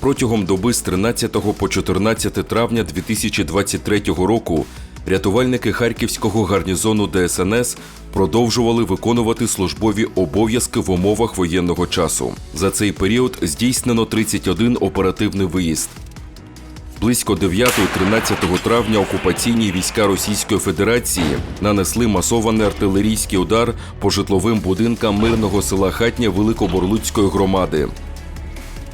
Протягом доби з 13 по 14 травня 2023 року рятувальники Харківського гарнізону ДСНС продовжували виконувати службові обов'язки в умовах воєнного часу. За цей період здійснено 31 оперативний виїзд. Близько 9-13 травня окупаційні війська Російської Федерації нанесли масований артилерійський удар по житловим будинкам мирного села Хатня Великоборлуцької громади.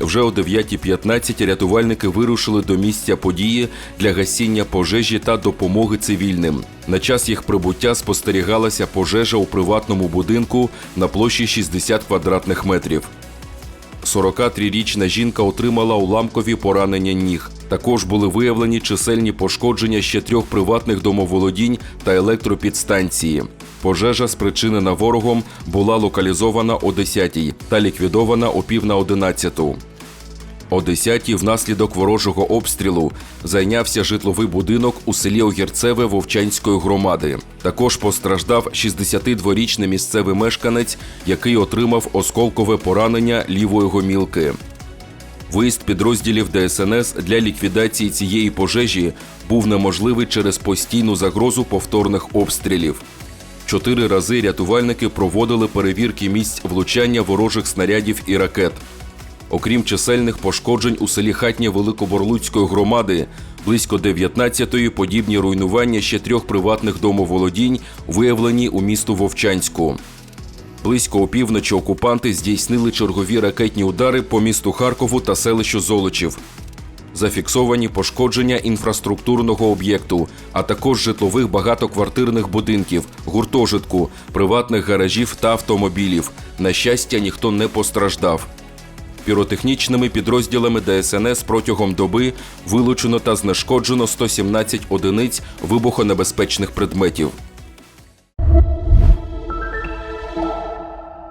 Вже о 9.15 рятувальники вирушили до місця події для гасіння пожежі та допомоги цивільним. На час їх прибуття спостерігалася пожежа у приватному будинку на площі 60 квадратних метрів. 43-річна жінка отримала уламкові поранення ніг. Також були виявлені чисельні пошкодження ще трьох приватних домоволодінь та електропідстанції. Пожежа, спричинена ворогом, була локалізована о 10-й та ліквідована о пів на 11-ту. О 10-й внаслідок ворожого обстрілу зайнявся житловий будинок у селі Огірцеве Вовчанської громади. Також постраждав 62-річний місцевий мешканець, який отримав осколкове поранення лівої гомілки. Виїзд підрозділів ДСНС для ліквідації цієї пожежі був неможливий через постійну загрозу повторних обстрілів. Чотири рази рятувальники проводили перевірки місць влучання ворожих снарядів і ракет. Окрім чисельних пошкоджень у селі Хатня Великоборлуцької громади, близько 19-ї подібні руйнування ще трьох приватних домоволодінь виявлені у місту Вовчанську. Близько опівночі окупанти здійснили чергові ракетні удари по місту Харкову та селищу Золочів. Зафіксовані пошкодження інфраструктурного об'єкту, а також житлових багатоквартирних будинків, гуртожитку, приватних гаражів та автомобілів. На щастя, ніхто не постраждав. Піротехнічними підрозділами ДСНС протягом доби вилучено та знешкоджено 117 одиниць вибухонебезпечних предметів.